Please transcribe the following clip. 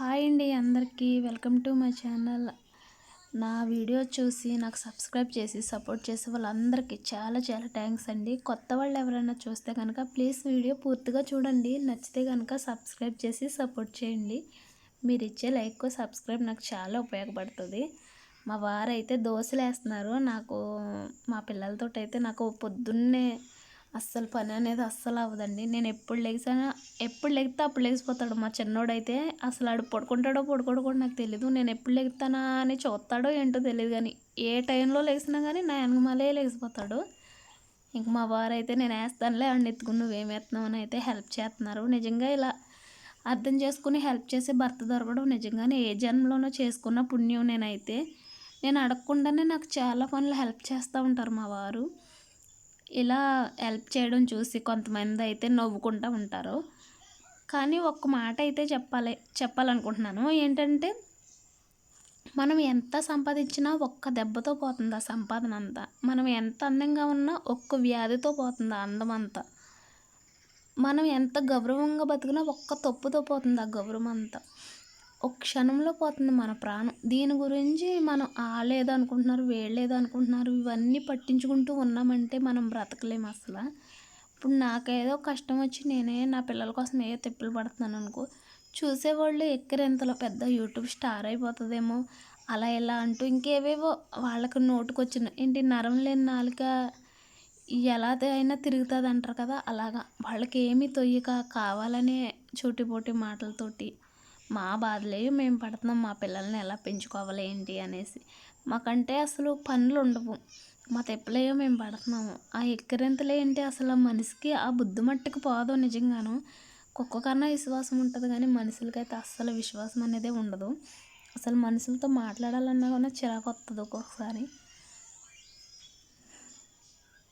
Hi అండి అందరికీ. Welcome to my channel. నా వీడియో చూసి నాకు సబ్స్క్రైబ్ చేసి సపోర్ట్ చేసే వాళ్ళందరికీ చాలా చాలా థ్యాంక్స్ అండి. కొత్త వాళ్ళు ఎవరైనా చూస్తే కనుక ప్లీజ్ వీడియో పూర్తిగా చూడండి. నచ్చితే కనుక సబ్స్క్రైబ్ చేసి సపోర్ట్ చేయండి. మీరు ఇచ్చే లైక్ సబ్స్క్రైబ్ నాకు చాలా ఉపయోగపడుతుంది. మా వారైతే దోశలు వేస్తున్నారు నాకు మా పిల్లలతో అయితే నాకు పొద్దున్నే అస్సలు పని అనేది అస్సలు అవ్వదండి. నేను ఎప్పుడు లెగిసానా ఎప్పుడు లెగితే అప్పుడు లెగిసిపోతాడు మా చిన్నోడైతే అసలు ఆడు పడుకుంటాడో పడుకోడో కూడా నాకు తెలియదు నేను ఎప్పుడు లెగుతానా అని చూస్తాడో ఏంటో తెలియదు కానీ ఏ టైంలో లెగిసినా కానీ నా వెనకమాలే లెగిసిపోతాడు ఇంక మా వారు అయితే నేను వేస్తానులే అండి ఎత్తుకుని నువ్వేమేస్తున్నావు అని అయితే హెల్ప్ చేస్తున్నారు. నిజంగా ఇలా అర్థం చేసుకుని హెల్ప్ చేసే భర్త దొరకడం నిజంగానే ఏ జన్మలోనో చేసుకున్న పుణ్యం నేనైతే. నేను అడగకుండానే నాకు చాలా పనులు హెల్ప్ చేస్తూ ఉంటారు మా వారు. ఇలా హెల్ప్ చేయడం చూసి కొంతమంది అయితే నవ్వుకుంటూ ఉంటారు. కానీ ఒక్క మాట అయితే చెప్పాలి చెప్పాలనుకుంటున్నాను. ఏంటంటే మనం ఎంత సంపాదించినా ఒక్క దెబ్బతో పోతుంది ఆ సంపాదన అంతా? మనం ఎంత అందంగా ఉన్నా ఒక్క వ్యాధితో పోతుంది ఆ అందం అంతా? మనం ఎంత గౌరవంగా బతికినా ఒక్క తప్పుతో పోతుంది ఆ గౌరవం అంతా? ఒక క్షణంలో పోతుంది మన ప్రాణం. దీని గురించి మనం ఆలేదు అనుకుంటున్నారు వేయలేదు అనుకుంటున్నారు ఇవన్నీ పట్టించుకుంటూ ఉన్నామంటే మనం బ్రతకలేము అసలు. ఇప్పుడు నాకేదో కష్టం వచ్చి నేనే నా పిల్లల కోసం ఏదో తిప్పులు పడుతున్నాను అనుకో చూసేవాళ్ళు ఎక్కరెంతలో పెద్ద యూట్యూబ్ స్టార్ అయిపోతుందేమో. అలా ఇలా అంటూ ఇంకేవేవో వాళ్ళకి నోటుకొచ్చిన ఏంటి నరం లేని నాలుక ఎలా అయినా తిరుగుతుంది అంటారు కదా అలాగా. వాళ్ళకి ఏమీ తొయ్యక కావాలనే చోటిపోటి మాటలతోటి మా బాధలే మేము పడుతున్నాం మా పిల్లల్ని ఎలా పెంచుకోవాలి ఏంటి అనేసి. మాకంటే అసలు పనులు ఉండవు. మా తెప్పలేయో మేము పడుతున్నాము. ఆ ఎక్కిరింతలు ఏంటి అసలు మనిషికి ఆ బుద్ధి మట్టుకు పోదు నిజంగాను. కుక్క కన్నా విశ్వాసం ఉంటుంది కానీ మనుషులకైతే అస్సలు విశ్వాసం అనేది ఉండదు. అసలు మనుషులతో మాట్లాడాలన్నా కూడా చిరాకు వస్తుంది ఒక్కొక్కసారి.